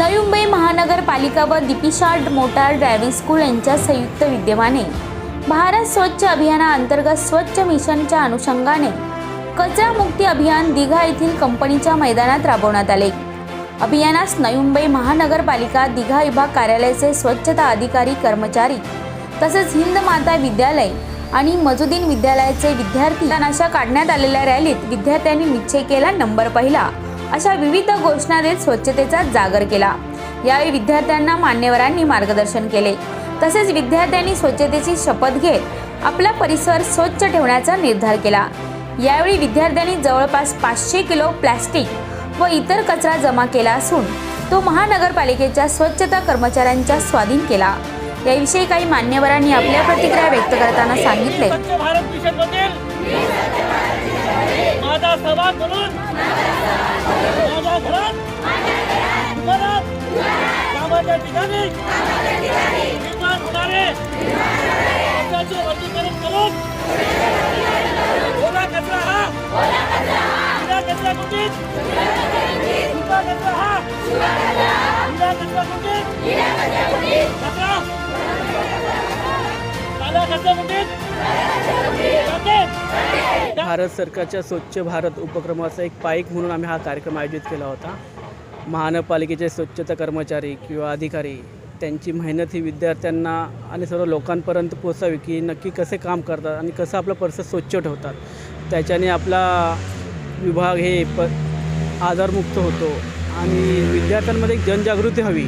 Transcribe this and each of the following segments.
पालिका व दिपिशार्ड motor driving school यांच्या संयुक्त विद्यमाने भारत स्वच्छ अभियानाअंतर्गत स्वच्छ मिशनच्या अनुषंगाने कचरा मुक्ती अभियान दिघा येथील कंपनीच्या मैदानात राबवण्यात आले. अभियानास नवी मुंबई महानगरपालिका दिघा विभाग कार्यालयाचे स्वच्छता अधिकारी कर्मचारी तसेच हिंद माता विद्यालय आणि मजुदीन विद्यालयाचे विद्यार्थी अशा काढण्यात आलेल्या रॅलीत विद्यार्थ्यांनी निश्चय केला नंबर पहिला. अशा विविध घोषणा देत स्वच्छतेचा जागर केला. यावेळी विद्यार्थ्यांना मान्यवरांनी मार्गदर्शन केले. तसेच विद्यार्थ्यांनी स्वच्छतेची शपथ घेत आपला परिसर स्वच्छ ठेवण्याचा निर्धार केला. यावेळी विद्यार्थ्यांनी जवळपास पाचशे किलो प्लॅस्टिक व इतर कचरा जमा केला असून तो महानगरपालिकेच्या स्वच्छता कर्मचाऱ्यांच्या स्वाधीन केला. याविषयी काही मान्यवरांनी आपल्या प्रतिक्रिया व्यक्त करताना सांगितले. माझा ठिकाणी निर्माण होणारे वर्गीकरण करून ओला कचरा हा! कचरा सुका कचरा हा! हिरा कचरा कचरा! काला कचरा भारत सरकारच्या स्वच्छ भारत उपक्रमाचा एक पाईक म्हणून आम्ही हा कार्यक्रम आयोजित केला होता. महानगरपालिकेचे स्वच्छता कर्मचारी किंवा अधिकारी त्यांची मेहनत ही विद्यार्थ्यांना आणि सर्व लोकांपर्यंत पोचावी की नक्की कसे काम करतात आणि कसं आपला परिसर स्वच्छ ठेवतात. त्याच्याने आपला विभाग हे प आजारमुक्त होतो आणि विद्यार्थ्यांमध्ये एक जनजागृती हवी.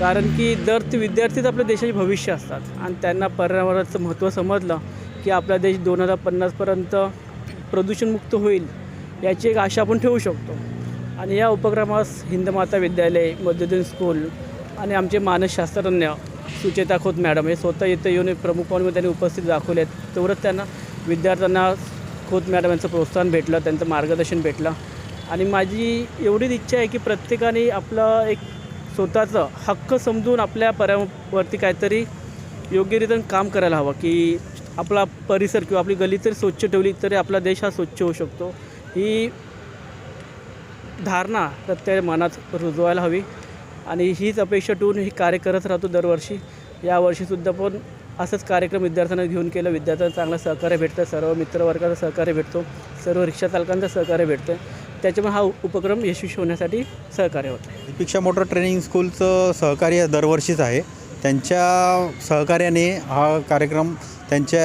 कारण की दर ते विद्यार्थीच आपल्या देशाचे भविष्य असतात आणि त्यांना पर्यावरणाचं महत्त्व समजलं की आपला देश दोन हजार पन्नासपर्यंत प्रदूषणमुक्त होईल याची एक आशा आपण ठेवू शकतो. आणि या उपक्रमास हिंदमाता विद्यालय मध्यदीन स्कूल आणि आमचे मानसशास्त्रज्ञ सुचेता खोत मॅडम हे स्वतः इथं येऊन प्रमुख पाहून त्यांनी उपस्थित दाखवले आहेत तेवढंच त्यांना विद्यार्थ्यांना खोत मॅडम यांचं प्रोत्साहन भेटलं त्यांचं मार्गदर्शन भेटलं. आणि माझी एवढीच इच्छा आहे की प्रत्येकाने आपलं एक स्वतःचं हक्क समजून आपल्या पर्यावरती काहीतरी योग्यरीत्या काम करायला हवं की आपला परिसर किंवा आपली गली तरी स्वच्छ ठेवली तरी आपला देश हा स्वच्छ होऊ शकतो. ही धारणा प्रत्येक मनात रुजवायला हवी. आणि हीच अपेक्षा ठेवून ही कार्य करत राहतो दरवर्षी. यावर्षीसुद्धा पण असंच कार्यक्रम विद्यार्थ्यांना घेऊन केलं. विद्यार्थ्यांना चांगलं सहकार्य भेटतं. सर्व मित्रवर्गाचं सहकार्य भेटतो. सर्व रिक्षा चालकांचं सहकार्य भेटतं. त्याच्यामुळे हा उपक्रम यशस्वी होण्यासाठी सहकार्य होतं. दीपिक्षा मोटर ट्रेनिंग स्कूलचं सहकार्य दरवर्षीच आहे. त्यांच्या सहकार्याने हा कार्यक्रम त्यांच्या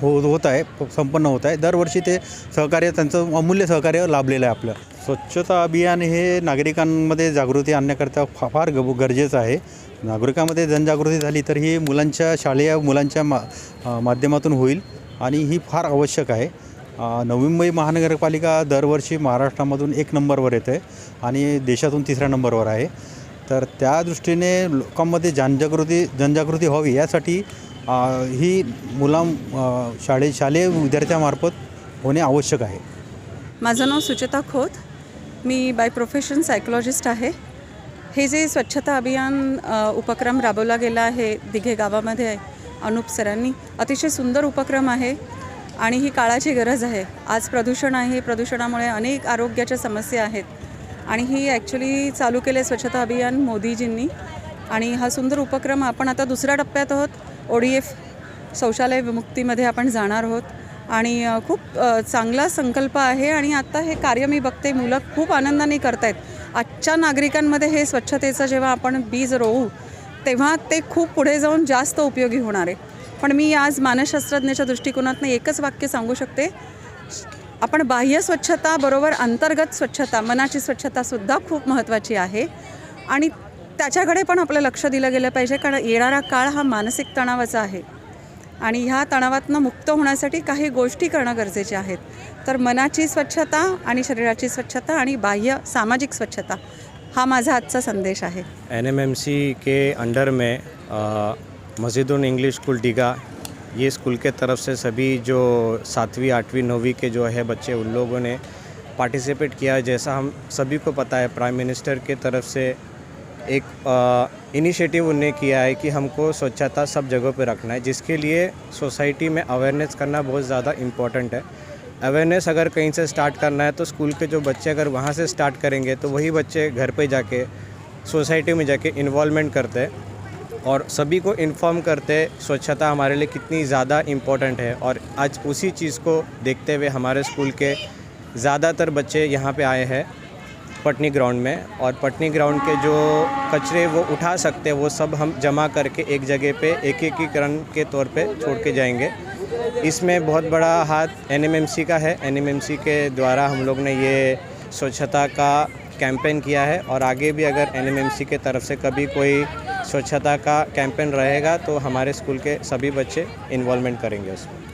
हो होत आहे संपन्न होत आहे. दरवर्षी ते सहकार्य त्यांचं अमूल्य सहकार्य लाभलेलं आहे आपलं. स्वच्छता अभियान हे नागरिकांमध्ये जागृती आणण्याकरता फा फार ग गरजेचं आहे. नागरिकांमध्ये जनजागृती झाली तर ही मुलांच्या शालेय मुलांच्या मा माध्यमातून होईल आणि ही फार आवश्यक आहे. नवी मुंबई महानगरपालिका दरवर्षी महाराष्ट्रामधून एक नंबरवर येते आणि देशातून तिसऱ्या नंबरवर आहे. तर त्या दृष्टीने लोकांमध्ये जनजागृती जनजागृती व्हावी यासाठी ही मुलां शाळे शालेय विद्यार्थ्यामार्फत होणे आवश्यक आहे. माझं नाव सुचेता खोत. मी बाय प्रोफेशन सायकोलॉजिस्ट आहे. हे जे स्वच्छता अभियान उपक्रम राबवला गेला आहे दिघे गावामध्ये अनुप सरांनी अतिशय सुंदर उपक्रम आहे आणि ही काळाची गरज आहे. आज प्रदूषण आहे प्रदूषणामुळे अनेक आरोग्याच्या समस्या आहेत. आणि ही ॲक्च्युली चालू केले स्वच्छता अभियान मोदीजींनी. आणि हा सुंदर उपक्रम आपण आता दुसऱ्या टप्प्यात आहोत. ओ डी एफ शौचालय विमुक्तीमध्ये आपण जाणार आहोत. आणि खूप चांगला संकल्प आहे आणि आत्ता हे कार्य मी बघते मुलं खूप आनंदाने करतायत. आजच्या नागरिकांमध्ये हे स्वच्छतेचं जेव्हा आपण बीज रोवू तेव्हा ते खूप पुढे जाऊन जास्त उपयोगी होणार आहे. पण मी आज मानसशास्त्रज्ञाच्या दृष्टिकोनातून एकच वाक्य सांगू शकते. आपण बाह्य स्वच्छता बरोबर अंतर्गत स्वच्छता मनाची स्वच्छतासुद्धा खूप महत्त्वाची आहे. आणि त्याच्याकडे पण आपलं लक्ष दिलं गेलं पाहिजे कारण येणारा काळ हा मानसिक तणावाचा आहे. आणि ह्या तणावातनं मुक्त होण्यासाठी काही गोष्टी करणं गरजेचे आहेत. तर मनाची स्वच्छता आणि शरीराची स्वच्छता आणि बाह्य सामाजिक स्वच्छता हा माझा आजचा संदेश आहे. N M M C K under में मस्जिदून इंग्लिश स्कूल डिगा ये स्कूल के तरफ़ से सभी जो सातवीं, आठवीं, नौवीं के जो है बच्चे, उन लोगों ने पार्टिसिपेट किया। जैसा हम सभी को पता है प्राइम मिनिस्टर के तरफ़ से एक इनिशिएटिव उन्हें किया है कि हमको स्वच्छता सब जगहों पे रखना है, जिसके लिए सोसाइटी में अवेयरनेस करना बहुत ज़्यादा इम्पोर्टेंट है। अवेयरनेस अगर कहीं से स्टार्ट करना है तो स्कूल के जो बच्चे अगर वहाँ से स्टार्ट करेंगे तो वही बच्चे घर पे जाके सोसाइटी में जाके इन्वॉलमेंट करते हैं। और सभी को इन्फॉर्म करते स्वच्छता हमारे लिए कितनी ज़्यादा इम्पोर्टेंट है। और आज उसी चीज़ को देखते हुए हमारे स्कूल के ज़्यादातर बच्चे यहाँ पे आए हैं पटनी ग्राउंड में। और पटनी ग्राउंड के जो कचरे वो उठा सकते हैं, वो सब हम जमा करके एक जगह पे एक एकीकरण के तौर पे छोड़ के जाएँगे। इसमें बहुत बड़ा हाथ एनएमएमसी का है। एनएमएमसी के द्वारा हम लोग ने ये स्वच्छता का कैंपेन किया है और आगे भी अगर एन के तरफ से कभी कोई स्वच्छता का कैंपेन रहेगा तो हमारे स्कूल के सभी बच्चे इन्वॉल्वमेंट करेंगे उसमें।